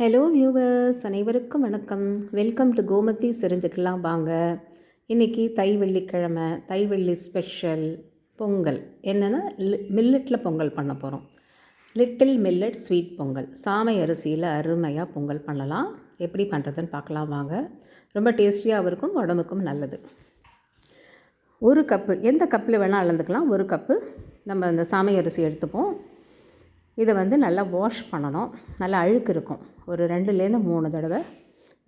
Hello viewers அனைவருக்கும் வணக்கம். Welcome to Gomathi செரிஞ்சுக்கலாம் வாங்க. இன்றைக்கி தை வெள்ளிக்கிழமை தை வெள்ளி ஸ்பெஷல் பொங்கல். என்னென்னா மில்லட்டில் பொங்கல் பண்ண போகிறோம் லிட்டில் மில்லட் ஸ்வீட் பொங்கல். சாமை அரிசியில் அருமையாக பொங்கல் பண்ணலாம். எப்படி பண்ணுறதுன்னு பார்க்கலாம் வாங்க. ரொம்ப டேஸ்டியாகவும் இருக்கும் உடம்புக்கும் நல்லது. ஒரு கப்பு எந்த கப்பில் வேணால் அளந்துக்கலாம். ஒரு கப்பு நம்ம அந்த சாமை அரிசி எடுத்துப்போம். இதை வந்து நல்லா வாஷ் பண்ணணும். நல்லா அழுக்கு இருக்கும். ஒரு ரெண்டுலேருந்து மூணு தடவை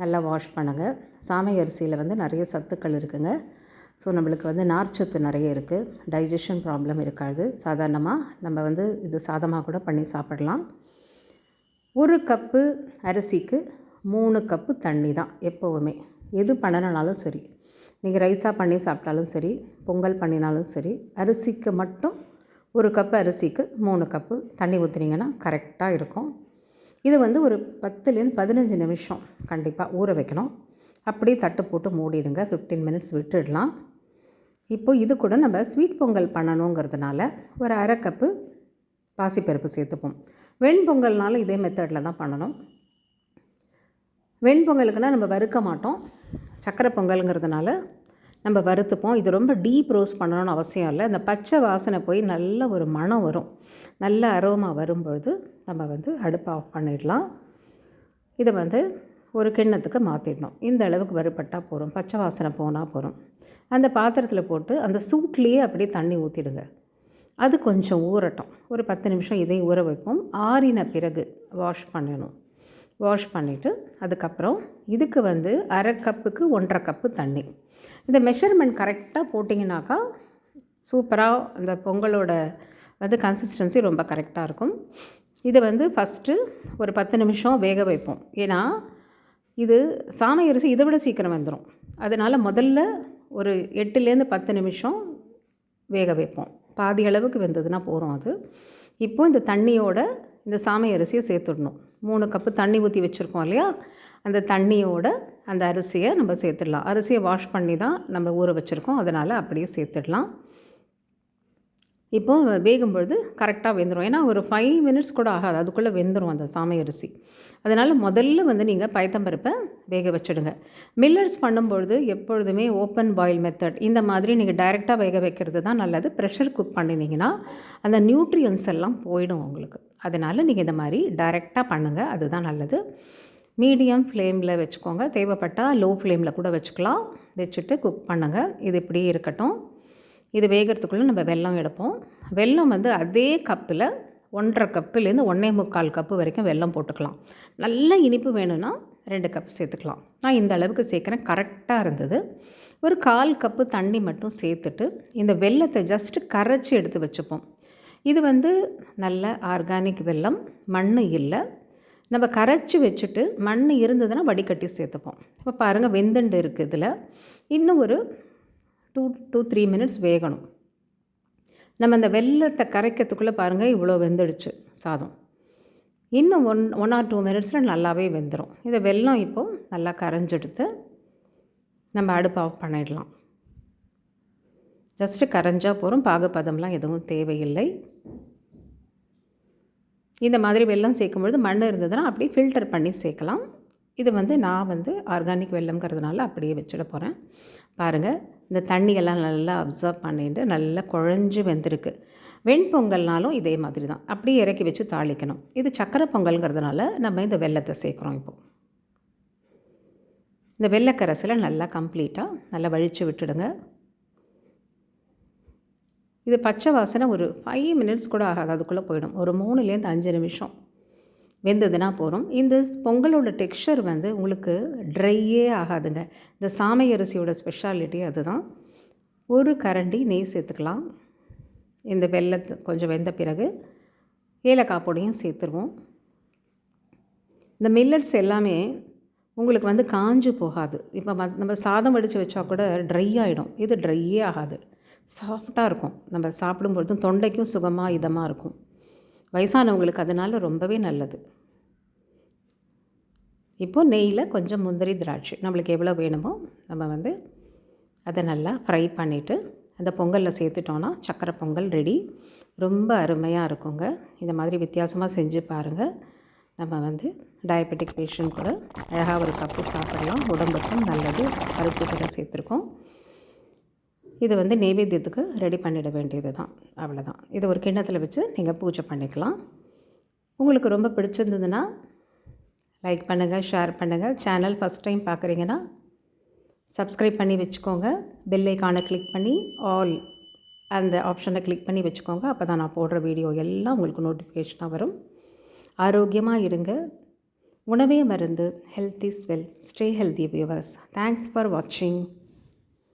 நல்லா வாஷ் பண்ணுங்கள் சாமை அரிசியில் வந்து நிறைய சத்துக்கள் இருக்குங்க. ஸோ நம்மளுக்கு வந்து நார்ச்சத்து நிறைய இருக்குது டைஜஷன் ப்ராப்ளம் இருக்காது. சாதாரணமாக நம்ம வந்து இது சாதமாக கூட பண்ணி சாப்பிடலாம். ஒரு கப்பு அரிசிக்கு மூணு கப்பு தண்ணி தான் எப்போவுமே. எது பண்ணணுனாலும் சரி. நீங்கள் ரைஸாக பண்ணி சாப்பிட்டாலும் சரி பொங்கல் பண்ணினாலும் சரி அரிசிக்கு மட்டும் ஒரு கப்பு அரிசிக்கு மூணு கப்பு தண்ணி ஊற்றுனீங்கன்னா கரெக்டாக இருக்கும். இது வந்து ஒரு பத்துலேருந்து பதினஞ்சு நிமிஷம் கண்டிப்பாக ஊற வைக்கணும். அப்படியே தட்டு போட்டு மூடிடுங்க. ஃபிஃப்டீன் மினிட்ஸ் விட்டுடலாம். இப்போ இது கூட நம்ம ஸ்வீட் பொங்கல் பண்ணணுங்கிறதுனால ஒரு அரை கப்பு பாசிப்பருப்பு சேர்த்துப்போம். வெண்பொங்கல்னாலும் இதே மெத்தடில் தான் பண்ணணும். வெண்பொங்கலுக்குன்னா நம்ம வறுக்க மாட்டோம். சக்கரை பொங்கலுங்கிறதுனால நம்ம வறுத்துப்போம். இது ரொம்ப டீப் ரோஸ் பண்ணணும்னு அவசியம் இல்லை. இந்த பச்சை வாசனை போய் நல்ல ஒரு மணம் வரும். நல்ல அரோமா வரும்பொழுது நம்ம வந்து அடுப்பை ஆஃப் பண்ணிடலாம். இதை வந்து ஒரு கிண்ணத்துக்கு மாற்றிடணும் இந்த அளவுக்கு வறுபட்டால் போகிறோம் பச்சை வாசனை போனால் போகிறோம் அந்த பாத்திரத்தில் போட்டு அந்த சூட்லேயே அப்படியே தண்ணி ஊற்றிடுங்க அது கொஞ்சம் ஊறட்டும். ஒரு பத்து நிமிஷம் இதையும் ஊற வைப்போம். ஆறின பிறகு வாஷ் பண்ணணும். வாஷ் பண்ணிவிட்டு அதுக்கப்புறம் இதுக்கு வந்து அரை கப்புக்கு ஒன்றரை கப்பு தண்ணி. இந்த மெஷர்மெண்ட் கரெக்டாக போட்டிங்கனாக்கா சூப்பராக அந்த பொங்கலோட வந்து கன்சிஸ்டன்சி ரொம்ப கரெக்டாக இருக்கும். இதை வந்து ஃபஸ்ட்டு ஒரு பத்து நிமிஷம் வேக வைப்போம். ஏன்னா இது சாமை அரிசி இதை விட சீக்கிரம் வந்துடும் அதனால் முதல்ல ஒரு எட்டுலேருந்து பத்து நிமிஷம் வேக வைப்போம். பாதி அளவுக்கு வெந்ததுன்னா போகிறோம் அது. இப்போ இந்த தண்ணியோட இந்த சாமை அரிசியை சேர்த்துடணும். மூணு கப்பு தண்ணி ஊற்றி வச்சுருக்கோம் இல்லையா? அந்த தண்ணியோட அந்த அரிசியை நம்ம சேர்த்துடலாம். அரிசியை வாஷ் பண்ணி தான் நம்ம ஊற வச்சுருக்கோம். அதனால் அப்படியே சேர்த்துடலாம். இப்போது வேகும் பொழுது கரெக்டாக வெந்துடும் ஏன்னா ஒரு ஃபைவ் மினிட்ஸ் கூட ஆகாது. அதுக்குள்ளே வெந்துடும் அந்த சாமை அரிசி. அதனால் முதல்ல வந்து நீங்கள் பயத்தம்பருப்பை வேக வச்சுடுங்க. மில்லர்ஸ் பண்ணும்பொழுது எப்பொழுதுமே ஓப்பன் பாயில் மெத்தட் இந்த மாதிரி நீங்கள் டைரெக்டாக வேக வைக்கிறது தான் நல்லது. ப்ரெஷர் குக் பண்ணினீங்கன்னா அந்த நியூட்ரியன்ஸ் எல்லாம் போயிடும் உங்களுக்கு. அதனால் நீங்கள் இந்த மாதிரி டைரெக்டாக பண்ணுங்கள் அதுதான் நல்லது. மீடியம் ஃப்ளேமில் வச்சுக்கோங்க. தேவைப்பட்டால் லோ ஃப்ளேமில் கூட வச்சுக்கலாம். வச்சுட்டு குக் பண்ணுங்கள் இது இப்படியே இருக்கட்டும். இது வேகிறதுக்குள்ளே நம்ம வெல்லம் எடுப்போம். வெல்லம் வந்து அதே கப்பில் ஒன்றரை கப்புலேருந்து ஒன்றே முக்கால் கப்பு வரைக்கும் வெல்லம் போட்டுக்கலாம். நல்ல இனிப்பு வேணும்னா ரெண்டு கப் சேர்த்துக்கலாம். நான் இந்த அளவுக்கு சேர்க்குறேன். கரெக்டாக இருந்தது. ஒரு கால் கப்பு தண்ணி மட்டும் சேர்த்துட்டு இந்த வெல்லத்தை ஜஸ்ட்டு கரைச்சி எடுத்து வச்சுப்போம். இது வந்து நல்ல ஆர்கானிக் வெல்லம். மண் இல்லை. நம்ம கரைச்சி வச்சுட்டு மண் இருந்ததுன்னா வடிகட்டி சேர்த்துப்போம். இப்போ பாருங்கள் வெந்தண்டு இருக்குது இதில். இன்னும் ஒரு டூ டூ த்ரீ மினிட்ஸ் வேகணும். நம்ம அந்த வெள்ளத்தை கரைக்கிறதுக்குள்ளே பாருங்கள் இவ்வளோ வெந்துடுச்சு சாதம். இன்னும் ஒன் ஒன் ஆர் டூ மினிட்ஸில் நல்லாவே வெந்துடும் இதை வெல்லம் இப்போது நல்லா கரைஞ்செடுத்து நம்ம அடுப்பு ஆஃப் பண்ணிடலாம். ஜஸ்ட்டு கரைஞ்சால் போகிறோம் பாகுப்பதம்லாம் எதுவும் தேவையில்லை. இந்த மாதிரி வெல்லம் சேர்க்கும்பொழுது மண் இருந்ததுன்னா அப்படியே ஃபில்டர் பண்ணி சேர்க்கலாம். இது வந்து நான் வந்து ஆர்கானிக் வெள்ளம்ங்கிறதுனால அப்படியே வச்சுட போகிறேன் பாருங்கள் இந்த தண்ணியெல்லாம் நல்லா அப்சர்வ் பண்ணிட்டு நல்லா குழஞ்சி வெந்திருக்கு. வெண்பொங்கல்னாலும் இதே மாதிரி தான் அப்படியே இறக்கி வச்சு தாளிக்கணும். இது சக்கரை பொங்கல்ங்கிறதுனால நம்ம இந்த வெள்ளத்தை சேர்க்குறோம் இப்போது இந்த வெள்ளக்கரசில் நல்லா கம்ப்ளீட்டாக நல்லா வழித்து விட்டுடுங்க. இது பச்சை வாசனை ஒரு ஃபைவ் மினிட்ஸ் கூட ஆகாது. அதுக்குள்ளே போயிடும். ஒரு மூணுலேருந்து அஞ்சு நிமிஷம். வெந்ததுன்னா போகிறோம் இந்த பொங்கலோட டெக்ஸ்சர் வந்து உங்களுக்கு ட்ரையே ஆகாதுங்க. இந்த சாமை அரிசியோட ஸ்பெஷாலிட்டி அதுதான். ஒரு கரண்டி நெய் சேர்த்துக்கலாம். இந்த வெள்ளத்தை கொஞ்சம் வெந்த பிறகு ஏலக்காய் பொடியும் சேர்த்துருவோம். இந்த மில்லட்ஸ் எல்லாமே உங்களுக்கு வந்து காஞ்சு போகாது. இப்போ நம்ம சாதம் வடித்து வச்சா கூட ட்ரை ஆகிடும் இது ட்ரையே ஆகாது. சாஃப்டாக இருக்கும். நம்ம சாப்பிடும்பொழுதும் தொண்டைக்கும் சுகமாக இதமாக இருக்கும். வயசானவங்களுக்கு அதனால் ரொம்பவே நல்லது. இப்போது நெய்யில் கொஞ்சம் முந்திரி திராட்சை. நம்மளுக்கு எவ்வளோ வேணுமோ நம்ம வந்து அதை நல்லா ஃப்ரை பண்ணிவிட்டு அந்த பொங்கலில் சேர்த்துட்டோன்னா சக்கரை பொங்கல் ரெடி ரொம்ப அருமையாக இருக்குங்க. இந்த மாதிரி வித்தியாசமாக செஞ்சு பாருங்கள் நம்ம வந்து டயபெட்டிக் பேஷண்ட் கூட அழகாக ஒரு கப்பு சாப்பிடலாம். உடம்புக்கும் நல்லது. பருப்பு கூட சேர்த்துருக்கோம். இது வந்து நெய்வேத்தியத்துக்கு ரெடி பண்ணிட வேண்டியது தான். அவ்வளோதான் இதை ஒரு கிண்ணத்தில் வச்சு நீங்கள் பூஜை பண்ணிக்கலாம். உங்களுக்கு ரொம்ப பிடிச்சிருந்ததுன்னா லைக் பண்ணுங்கள் ஷேர் பண்ணுங்கள் சேனல் ஃபஸ்ட் டைம் பார்க்குறீங்கன்னா சப்ஸ்கிரைப் பண்ணி வச்சுக்கோங்க. பெல் ஐக்கானை கிளிக் பண்ணி ஆல் அந்த ஆப்ஷனை கிளிக் பண்ணி வச்சுக்கோங்க. அப்போ தான் நான் போடுற வீடியோ எல்லாம் உங்களுக்கு நோட்டிஃபிகேஷனாக வரும். ஆரோக்கியமாக இருங்க. உணவே மருந்து health is well stay healthy viewers thanks for வாட்சிங்